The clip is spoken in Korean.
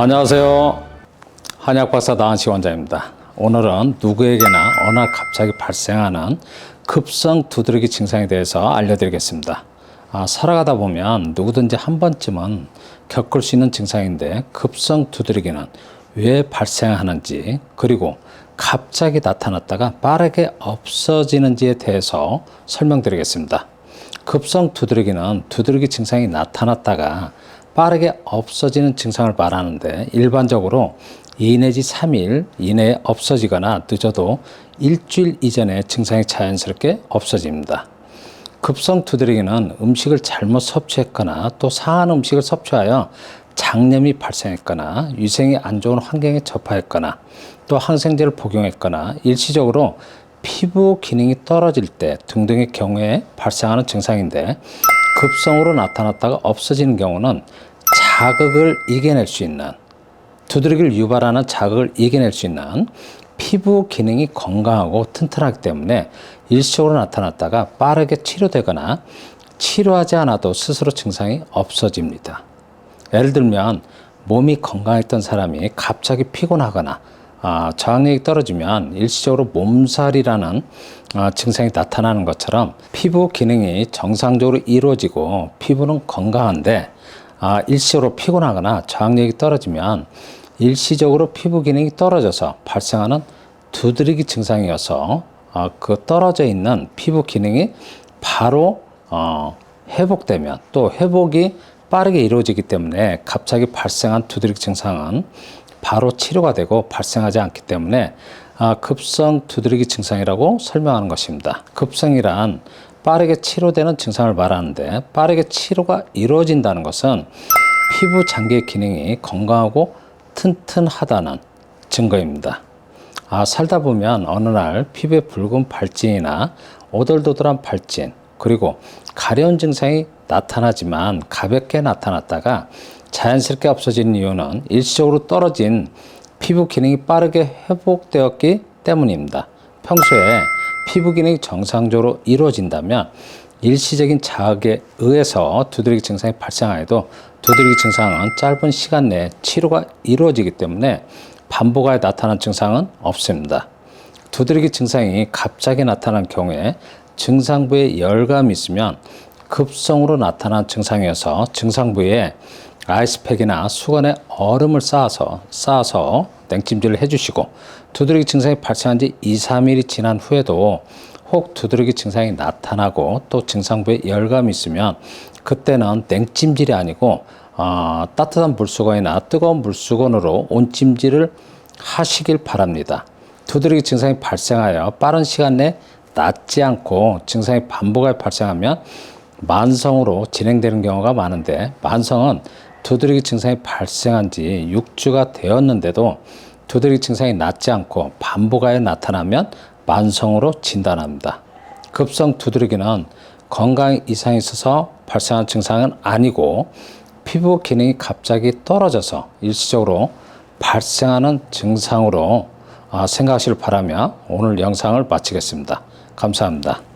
안녕하세요. 한약박사 나한시 원장입니다. 오늘은 누구에게나 어느 날 갑자기 발생하는 급성 두드러기 증상에 대해서 알려드리겠습니다. 아, 살아가다 보면 누구든지 한 번쯤은 겪을 수 있는 증상인데 급성 두드러기는 왜 발생하는지 그리고 갑자기 나타났다가 빠르게 없어지는지에 대해서 설명드리겠습니다. 급성 두드러기는 두드러기 증상이 나타났다가 빠르게 없어지는 증상을 말하는데 일반적으로 2 내지 3일 이내에 없어지거나 늦어도 일주일 이전에 증상이 자연스럽게 없어집니다. 급성 두드러기는 음식을 잘못 섭취했거나 또 상한 음식을 섭취하여 장염이 발생했거나 위생이 안 좋은 환경에 접하였거나 또 항생제를 복용했거나 일시적으로 피부 기능이 떨어질 때 등등의 경우에 발생하는 증상인데 급성으로 나타났다가 없어지는 경우는 자극을 이겨낼 수 있는 두드러기를 유발하는 자극을 이겨낼 수 있는 피부 기능이 건강하고 튼튼하기 때문에 일시적으로 나타났다가 빠르게 치료되거나 치료하지 않아도 스스로 증상이 없어집니다. 예를 들면 몸이 건강했던 사람이 갑자기 피곤하거나 아, 저항력이 떨어지면 일시적으로 몸살이라는 아, 증상이 나타나는 것처럼 피부 기능이 정상적으로 이루어지고 피부는 건강한데 아, 일시적으로 피곤하거나 저항력이 떨어지면 일시적으로 피부 기능이 떨어져서 발생하는 두드러기 증상이어서 어, 그 떨어져 있는 피부 기능이 바로 어, 회복되면 또 회복이 빠르게 이루어지기 때문에 갑자기 발생한 두드러기 증상은 바로 치료가 되고 발생하지 않기 때문에 아, 급성 두드러기 증상이라고 설명하는 것입니다. 급성이란 빠르게 치료되는 증상을 말하는데 빠르게 치료가 이루어진다는 것은 피부 장기의 기능이 건강하고 튼튼하다는 증거입니다. 아, 살다 보면 어느 날 피부에 붉은 발진이나 오돌도돌한 발진, 그리고 가려운 증상이 나타나지만 가볍게 나타났다가 자연스럽게 없어지는 이유는 일시적으로 떨어진 피부 기능이 빠르게 회복되었기 때문입니다. 평소에 피부 기능이 정상적으로 이루어진다면 일시적인 자극에 의해서 두드러기 증상이 발생하여도 두드러기 증상은 짧은 시간 내에 치료가 이루어지기 때문에 반복하여 나타난 증상은 없습니다. 두드러기 증상이 갑자기 나타난 경우에 증상부에 열감이 있으면 급성으로 나타난 증상이어서 증상부에 아이스팩이나 수건에 얼음을 쌓아서 쌓아서 냉찜질을 해주시고 두드러기 증상이 발생한 지 2, 3일이 지난 후에도 혹 두드러기 증상이 나타나고 또 증상 부에 열감이 있으면 그때는 냉찜질이 아니고 어, 따뜻한 물수건이나 뜨거운 물수건으로 온찜질을 하시길 바랍니다. 두드러기 증상이 발생하여 빠른 시간 내에 낫지 않고 증상이 반복하여 발생하면 만성으로 진행되는 경우가 많은데 만성은 두드러기 증상이 발생한 지 6주가 되었는데도 두드러기 증상이 낫지 않고 반복하여 나타나면 만성으로 진단합니다. 급성 두드러기는 건강 이상이 있어서 발생한 증상은 아니고 피부 기능이 갑자기 떨어져서 일시적으로 발생하는 증상으로 아, 생각하시길 바라며 오늘 영상을 마치겠습니다. 감사합니다.